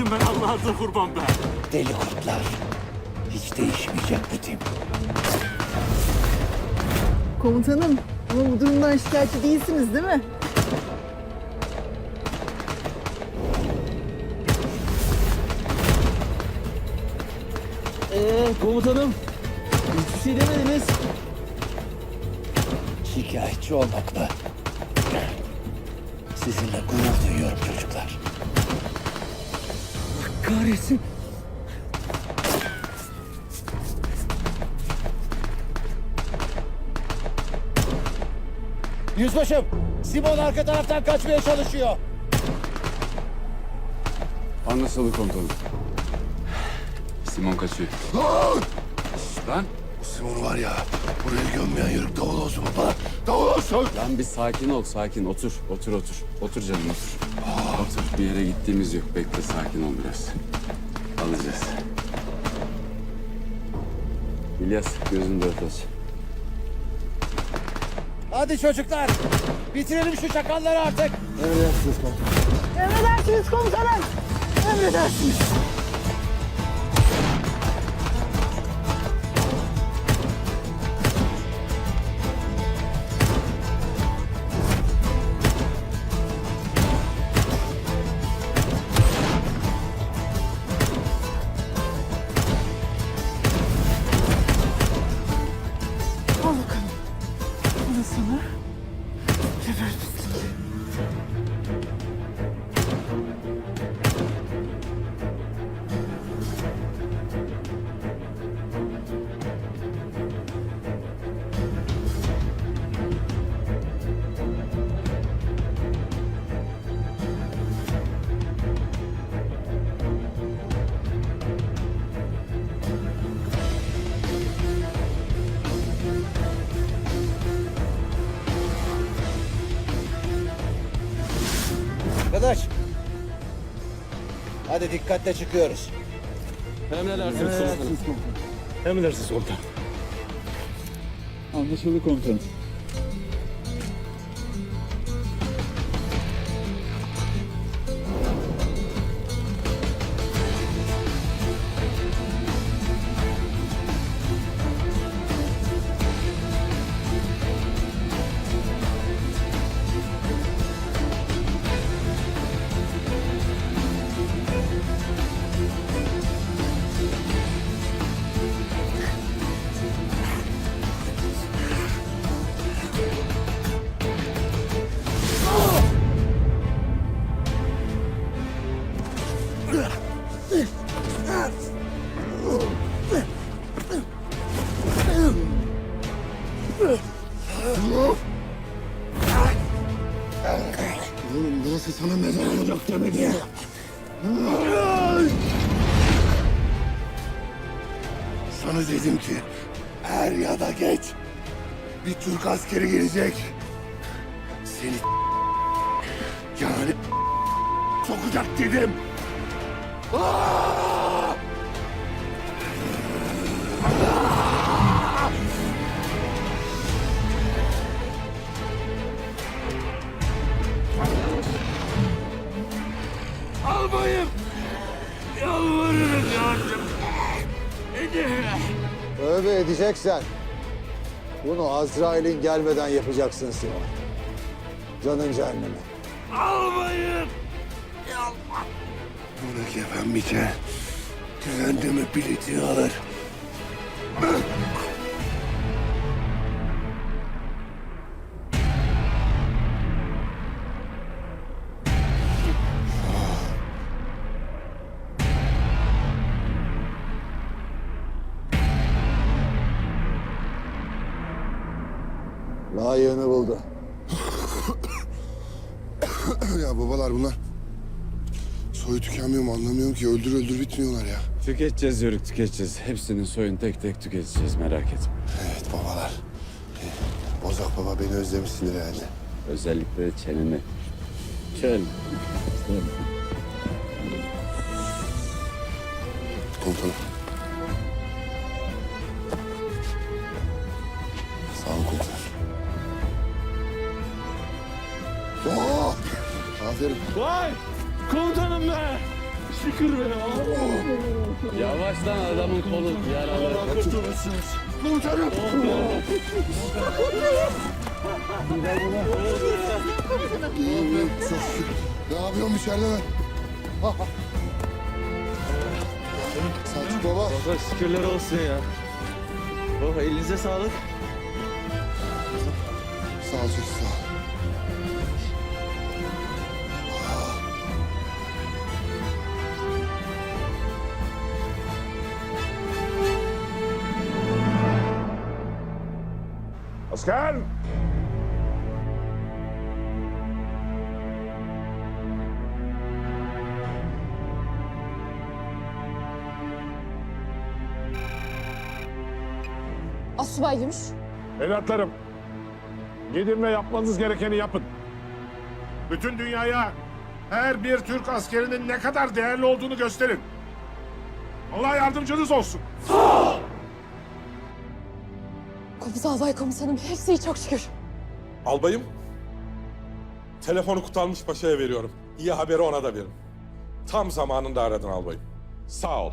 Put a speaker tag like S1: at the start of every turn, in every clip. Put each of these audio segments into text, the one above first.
S1: Sizin ben Allah'ınıza kurban be.
S2: Deli kurtlar. Hiç değişmeyecek bu tim.
S3: Komutanım ama bu durumdan şikayetçi değilsiniz değil mi?
S4: Ee komutanım. Hiçbir şey demediniz.
S2: Şikayetçi olmak mı? Sizinle gurur duyuyorum çocuklar.
S4: Kahretsin.
S2: Yüzbaşım, Simon arka taraftan kaçmaya çalışıyor.
S5: Anlaşıldı komutanım. Simon kaçıyor. Lan,
S6: Simon var ya, buraya gömmeyen yörük davul olsun baba. Davul olsun.
S5: lan bir sakin ol, sakin. Otur, otur, otur. Otur canım, otur. Otur, bir yere gittiğimiz yok. Bekle, sakin ol biraz. Alacağız. İlyas, gözünü dört aç.
S2: Hadi çocuklar, bitirelim şu çakalları artık.
S3: Emredersiniz komutanım. Emredersiniz. Al
S2: Arkadaş. Hadi dikkatle çıkıyoruz.
S4: Emredersiniz komutanım.
S1: Emredersiniz komutan.
S4: Anlaşıldı komutanım.
S6: Yani sokacak dedim. Aa! Almayın. Yalvarırım yardım.
S7: Tövbe edeceksen bunu Azrail'in gelmeden yapacaksın Simon. Canın cehenneme.
S6: Almayın. Bunu kefen biçer. Düzenleme bileti alır.
S7: Layığını buldu.
S6: Ya babalar bunlar soyu tükenmiyor mu anlamıyorum ki. Öldür öldür bitmiyorlar ya.
S5: Tüketeceğiz yörük, tüketeceğiz. Hepsinin soyunu tek tek tüketeceğiz, merak etme.
S6: Evet babalar. Ee, Bozak baba beni özlemişsindir herhalde.
S5: Özellikle çeneni. Çen.
S6: Komutanım. Sağ olun komutanım. Aferin.
S4: Vay! Komutanım be! Şükür be.
S8: Yavaş lan adamın kolu yaralı.
S6: Komutanım. Çok şükür. Ne yapıyorsun içeride ben? Selçuk baba.
S4: Baba şükürler olsun ya. Baba elinize sağlık.
S6: Sağ ol çocuk
S1: Asker!
S9: Asubay Gümüş.
S1: Evlatlarım, gidin ve yapmanız gerekeni yapın. Bütün dünyaya her bir Türk askerinin ne kadar değerli olduğunu gösterin. Allah yardımcınız olsun.
S9: Kopuz Albay Komutanım hepsi iyi çok şükür.
S10: Albayım, telefonu Kutalmış Paşa'ya veriyorum. İyi haberi ona da verin. Tam zamanında aradın albayım. Sağ ol.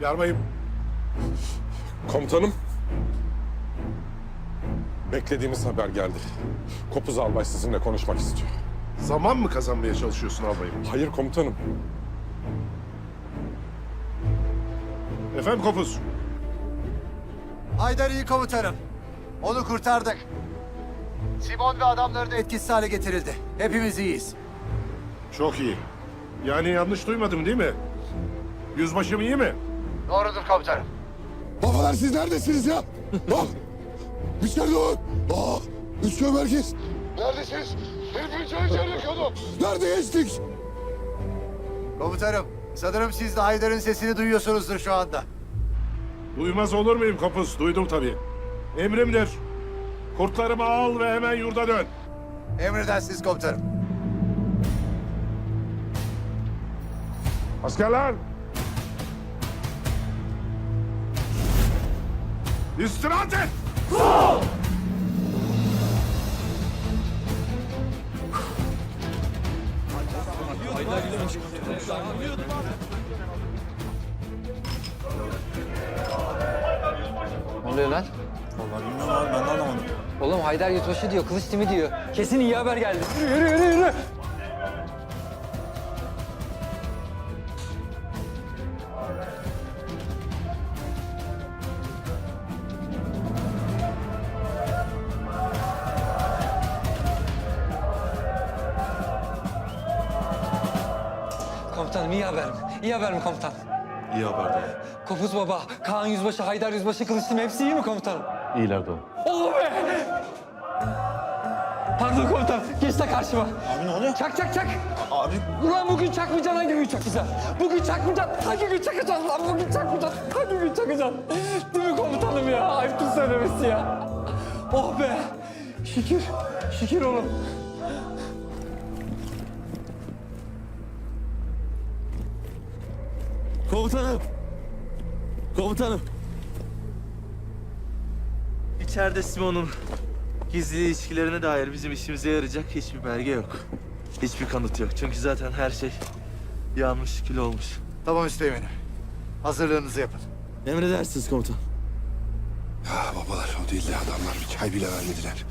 S1: Yarbayım,
S10: Komutanım, beklediğimiz haber geldi. Kopuz albay sizinle konuşmak istiyor.
S1: zaman mı kazanmaya çalışıyorsun albayım?
S10: Hayır komutanım,
S1: Efendim Kopuz,
S7: Haydar iyi komutanım. Onu kurtardık. Simon ve adamları da etkisiz hale getirildi. Hepimiz iyiyiz.
S1: çok iyi. Yani yanlış duymadım değil mi? Yüzbaşım iyi mi?
S7: Doğrudur komutanım.
S6: Babalar siz neredesiniz ya? İçeride var. Aa, üç köy merkez. Neredesiniz? Hepimiz içeride yakıyordum. Nerede geçtik?
S7: Komutanım, sanırım siz de Haydar'ın sesini duyuyorsunuzdur şu anda.
S1: Duymaz olur muyum Kopuz? Duydum tabii. Emrimdir. Kurtlarımı al ve hemen yurda dön.
S7: Emredersiniz komutanım.
S1: Askerler! İstirahat et!
S11: Ne oluyor lan? Vallahi bilmiyorum abi ben de anlamadım. Oğlum Haydar Yüzbaşı diyor, kılıç timi diyor. Kesin iyi haber geldi. Yürü yürü yürü yürü. Komutanım iyi haber mi? İyi haber mi komutanım?
S1: İyi haber de.
S11: Kopuz Baba, Kaan Yüzbaşı, Haydar Yüzbaşı, Kılıç timi hepsi iyi mi komutanım?
S1: İyiler de.
S11: Oh be! Pardon komutan, geç de karşıma.
S12: Abi ne oluyor?
S11: Çak çak çak!
S12: Abi
S11: Ulan bugün çakmayacaksın hangi gün çakacaksın? Bugün çakmayacaksın, hangi gün çakacaksın lan? Bugün çakmayacaksın, hangi gün çakacaksın? Değil mi komutanım ya? Ayıptır söylemesi ya. Oh be! Şükür, şükür oğlum.
S4: Komutanım. Komutanım. İçeride Simon'un gizli ilişkilerine dair bizim işimize yarayacak hiçbir belge yok. Hiçbir kanıt yok. Çünkü zaten her şey yanmış, kül olmuş.
S7: Tamam Üsteğmen'im. Hazırlığınızı yapın.
S4: Emredersiniz komutan.
S6: Ya babalar o değil de adamlar bir çay bile vermediler.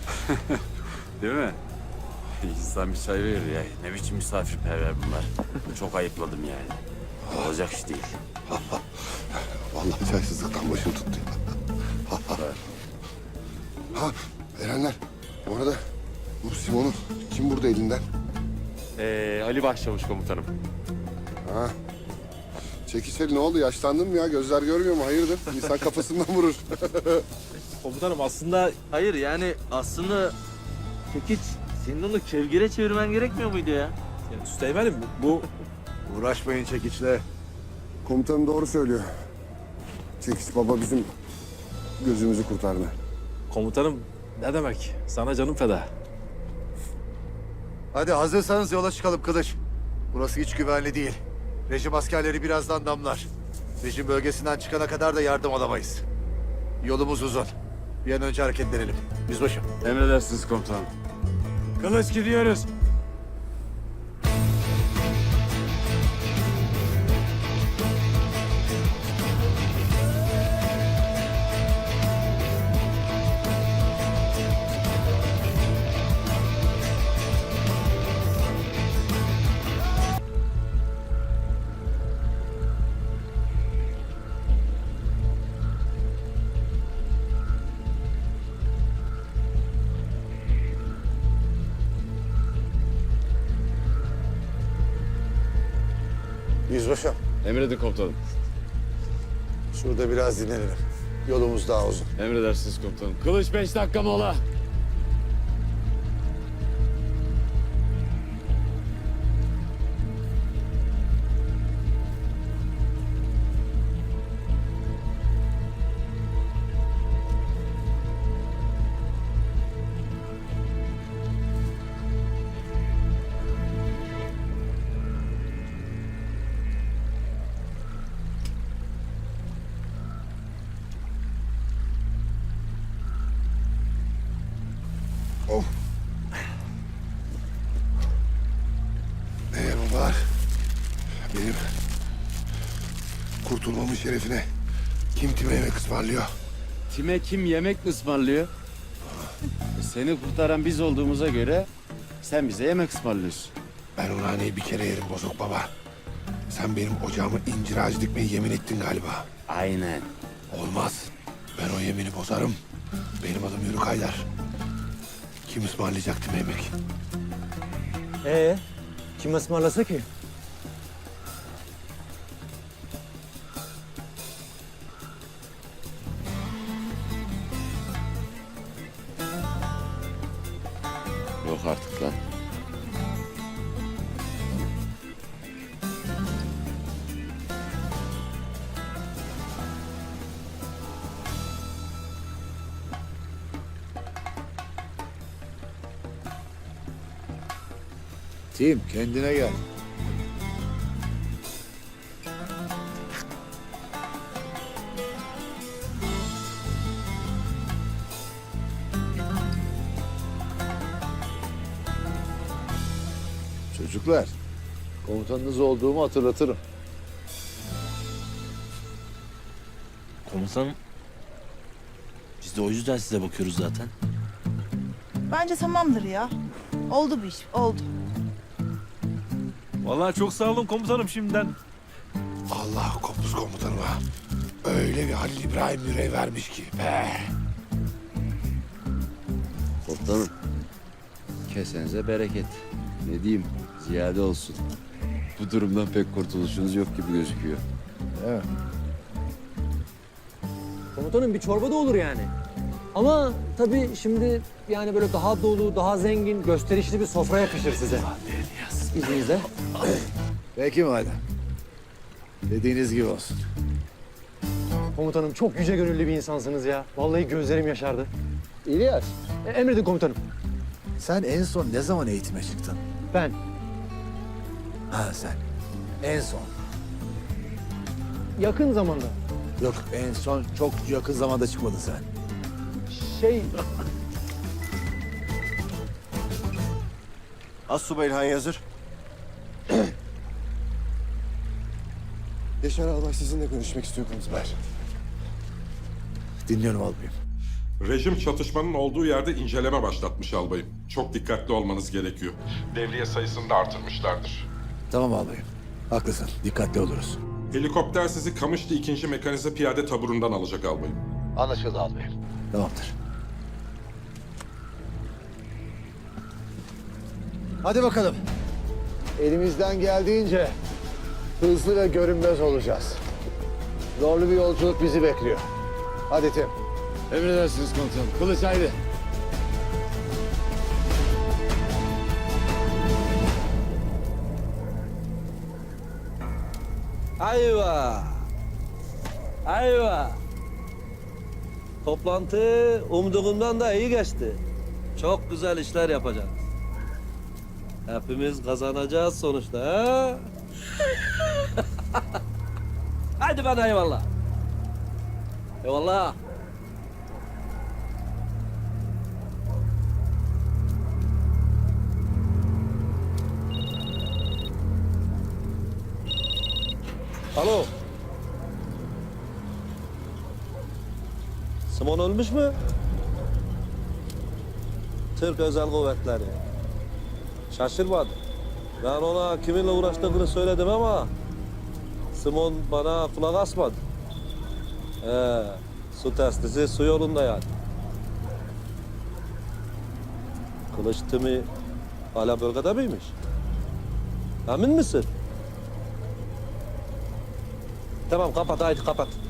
S8: Değil mi? İnsan bir çay verir ya. Ne biçim misafirperver bunlar. Çok ayıpladım yani. Olacak iş değil.
S6: Çaysızlıktan başım tuttu ya. ha Erenler. Bu arada bu Simon'u kim burada elinden?
S1: Ee, Ali Başçavuş komutanım.
S6: Ha. Çekişeli ne oldu? Yaşlandın mı ya? Gözler görmüyor mu? Hayırdır? İnsan kafasından vurur.
S1: Komutanım aslında
S4: Hayır yani aslında Çekiç senin onu kevgire çevirmen gerekmiyor muydu ya?
S1: Süleyman'ım bu
S7: Uğraşmayın çekiçle.
S6: Komutanım doğru söylüyor. Çekiç baba bizim gözümüzü kurtardı.
S1: komutanım ne demek? Sana canım feda.
S7: Hadi hazırsanız yola çıkalım Kılıç. Burası hiç güvenli değil. Rejim askerleri birazdan damlar. Rejim bölgesinden çıkana kadar da yardım alamayız. Yolumuz uzun. Bir an önce hareketlenelim. Yüzbaşım.
S8: Emredersiniz komutanım.
S1: Kılıç gidiyoruz.
S7: Yüzbaşım,
S5: Emredin komutanım.
S7: şurada biraz dinlenelim. Yolumuz daha uzun.
S5: Emredersiniz komutanım. Kılıç beş dakika mola.
S6: Kurtulmamın şerefine kim kime yemek ısmarlıyor?
S5: Time kim yemek ısmarlıyor? E, Seni kurtaran biz olduğumuza göre sen bize yemek ısmarlıyorsun.
S6: Ben o naneyi bir kere yerim bozuk baba. Sen benim ocağıma incir ağacı dikmeyi yemin ettin galiba.
S5: Aynen.
S6: Olmaz. Ben o yemini bozarım. Benim adım Yürü Kaydar. Kim ısmarlayacak time yemek?
S13: Ee, kim ısmarlasa ki?
S5: Yok artık lan.
S7: Tim, kendine gel. Komutanınız olduğumu hatırlatırım.
S4: Komutanım. Biz de o yüzden size bakıyoruz zaten.
S3: Bence tamamdır ya. Oldu bu iş, oldu.
S14: Vallahi çok sağ olun komutanım şimdiden.
S6: Allah kopuz komutanıma. Öyle bir Halil İbrahim yüreği vermiş ki. Be.
S5: Komutanım. Kesenize bereket. Ne diyeyim? Ziyade olsun. Bu durumdan pek kurtuluşunuz yok gibi gözüküyor.
S13: Komutanım bir çorba da olur yani. Ama tabii şimdi yani böyle daha dolu, daha zengin, gösterişli bir sofra yakışır size. İzninizle.
S7: Peki madem. Dediğiniz gibi olsun.
S13: Komutanım çok yüce gönüllü bir insansınız ya. Vallahi gözlerim yaşardı.
S7: İlyas,
S13: E, emredin komutanım.
S7: sen en son ne zaman eğitime çıktın?
S13: Ben.
S7: Ha sen. En son.
S13: Yakın zamanda.
S7: Yok en son çok yakın zamanda çıkmadın sen.
S13: Şey,
S7: Assubay İlhan hazır.
S6: Yaşar Albay sizinle konuşmak istiyor komutanım.
S7: Dinliyorum albayım.
S10: Rejim çatışmanın olduğu yerde inceleme başlatmış albayım. Çok dikkatli olmanız gerekiyor. Devriye sayısını da artırmışlardır.
S7: Tamam albayım. Haklısın. Dikkatli oluruz.
S10: Helikopter sizi Kamışlı 2. Mekanize Piyade Taburu'ndan alacak albayım.
S7: Anlaşıldı albayım. Tamamdır. Hadi bakalım. Elimizden geldiğince hızlı ve görünmez olacağız. Zorlu bir yolculuk bizi bekliyor. Hadi Tim.
S5: Emredersiniz komutanım. Kılıç haydi.
S14: Ayva. Ayva. Toplantı umduğumdan da iyi geçti. Çok güzel işler yapacağız. Hepimiz kazanacağız sonuçta. Ha? Hadi bana eyvallah. Eyvallah. Alo. Simon ölmüş mü? Türk Özel Kuvvetleri. Şaşırmadım. Ben ona kiminle uğraştığını söyledim ama Simon bana kulak asmadı. Ee, su testisi su yolunda yani. Kılıç Timi hala bölgede miymiş? Emin misin?
S2: Tamam kapat haydi kapat.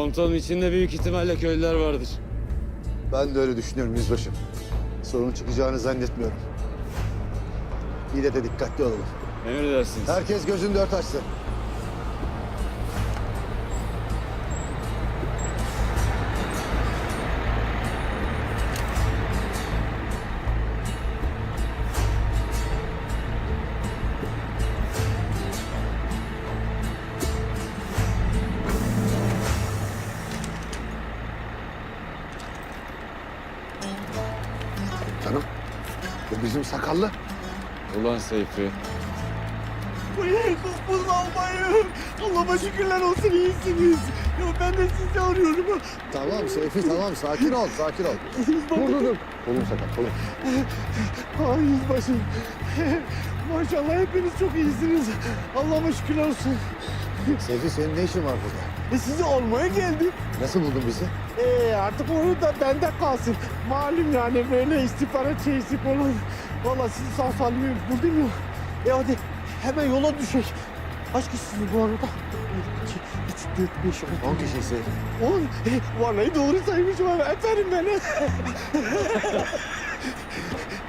S5: Komutanın içinde büyük ihtimalle köylüler vardır.
S7: Ben de öyle düşünüyorum yüzbaşım. Sorun çıkacağını zannetmiyorum. Yine de dikkatli olalım.
S5: Emredersiniz.
S7: Herkes gözünü dört açsın. Bizim sakallı.
S5: Ulan Seyfi.
S15: Buyurun albayım. Allah'a şükürler olsun iyisiniz. Ya ben de sizi arıyorum.
S7: Tamam Seyfi tamam sakin ol sakin ol. Dur dur dur. Kolum sakat kolum.
S15: Ay yüzbaşım. Maşallah hepiniz çok iyisiniz. Allah'a şükürler olsun.
S7: Seyfi senin ne işin var burada?
S15: E, sizi almaya geldim.
S7: Nasıl buldun bizi?
S15: Ee, artık onu da bende kalsın. Malum yani böyle istihbarat şeysi falan. Valla sizi sağ salim buldum ya. E hadi hemen yola düşek. Kaç kişisiniz bu arada? Bir, iki, üç, dört, beş, on.
S7: On kişi Seyfi.
S15: On. E, vallahi doğru saymışım ama aferin beni.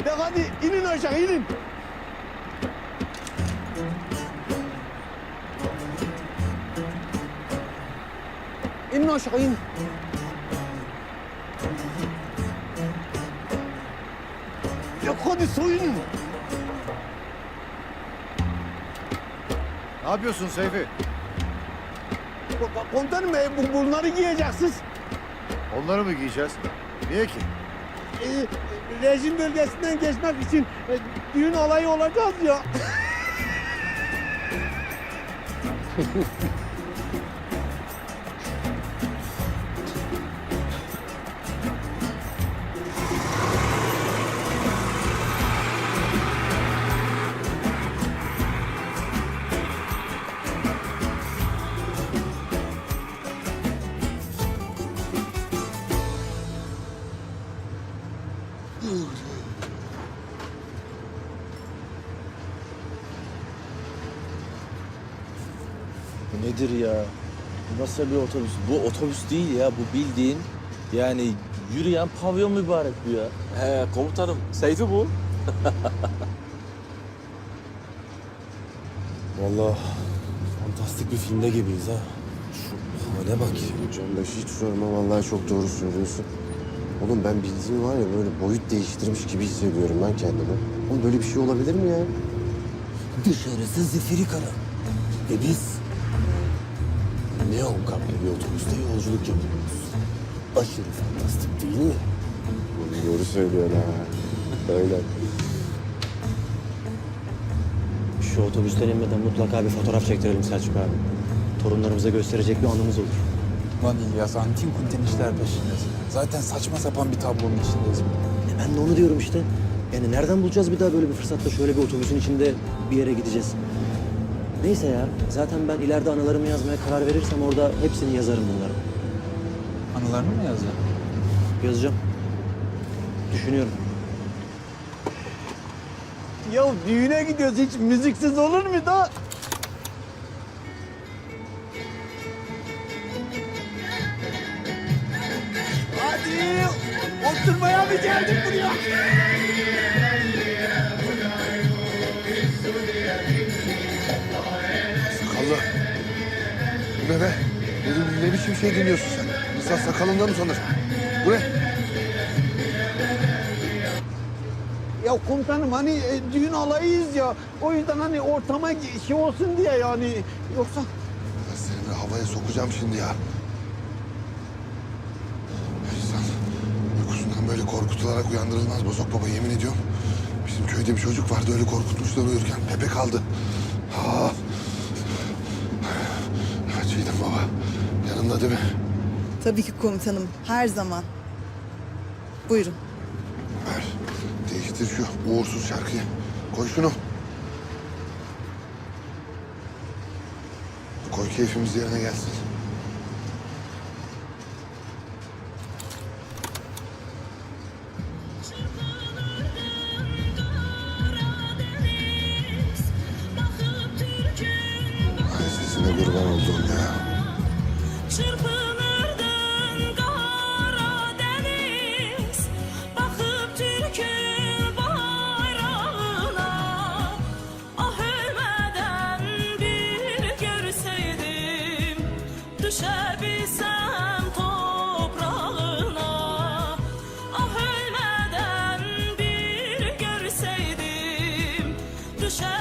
S15: ya hadi inin aşağı inin. İnin aşağı in. Hadi soyunun.
S7: Ne yapıyorsun Seyfi?
S15: Ko- Komutanım e, bu, bunları giyeceksiniz.
S7: Onları mı giyeceğiz? Niye ki?
S15: E, rejim bölgesinden geçmek için e, düğün olayı olacağız ya.
S4: Nasıl bir otobüs? Bu otobüs değil ya. Bu bildiğin yani yürüyen pavyon mübarek bu ya.
S5: He komutanım. Seyfi bu.
S16: Vallahi fantastik bir filmde gibiyiz ha. Şu hale bak. Candaş hiç sorma vallahi çok doğru söylüyorsun. Oğlum ben bildiğin var ya böyle boyut değiştirmiş gibi hissediyorum ben kendimi. Oğlum böyle bir şey olabilir mi ya? Dışarısı zifiri kara. Ve biz neon kaplı bir otobüste yolculuk yapıyoruz. Aşırı fantastik değil mi? Doğru söylüyorsun ha. Öyle.
S2: Şu otobüsten inmeden mutlaka bir fotoğraf çektirelim Selçuk abi. Torunlarımıza gösterecek bir anımız olur.
S17: Lan İlyas antin kuntin işler peşindesin. Zaten saçma sapan bir tablonun içindeyiz.
S2: E ben de onu diyorum işte. Yani nereden bulacağız bir daha böyle bir fırsatta şöyle bir otobüsün içinde bir yere gideceğiz. Neyse ya, zaten ben ileride anılarımı yazmaya karar verirsem orada hepsini yazarım bunları.
S17: Anılarını mı yazacaksın?
S2: Yazacağım. Düşünüyorum.
S15: Ya düğüne gidiyoruz hiç müziksiz olur mu da? Hadi oturmaya mı geldik buraya?
S6: Ne be? Ne, ne biçim şey dinliyorsun sen? İnsan sakalında mı sanır? Bu ne?
S3: Ya komutanım hani e, düğün alayıyız ya. O yüzden hani ortama şey olsun diye yani. Yoksa
S6: Ben seni havaya sokacağım şimdi ya. İnsan uykusundan böyle korkutularak uyandırılmaz Bozok Baba yemin ediyorum. Bizim köyde bir çocuk vardı öyle korkutmuşlar uyurken. Pepe kaldı. Ha. Çiğdem Baba değil mi?
S3: Tabii ki komutanım her zaman. Buyurun.
S6: Ver. Değiştir şu uğursuz şarkıyı. Koy şunu. Koy keyfimiz yerine gelsin.
S18: solution.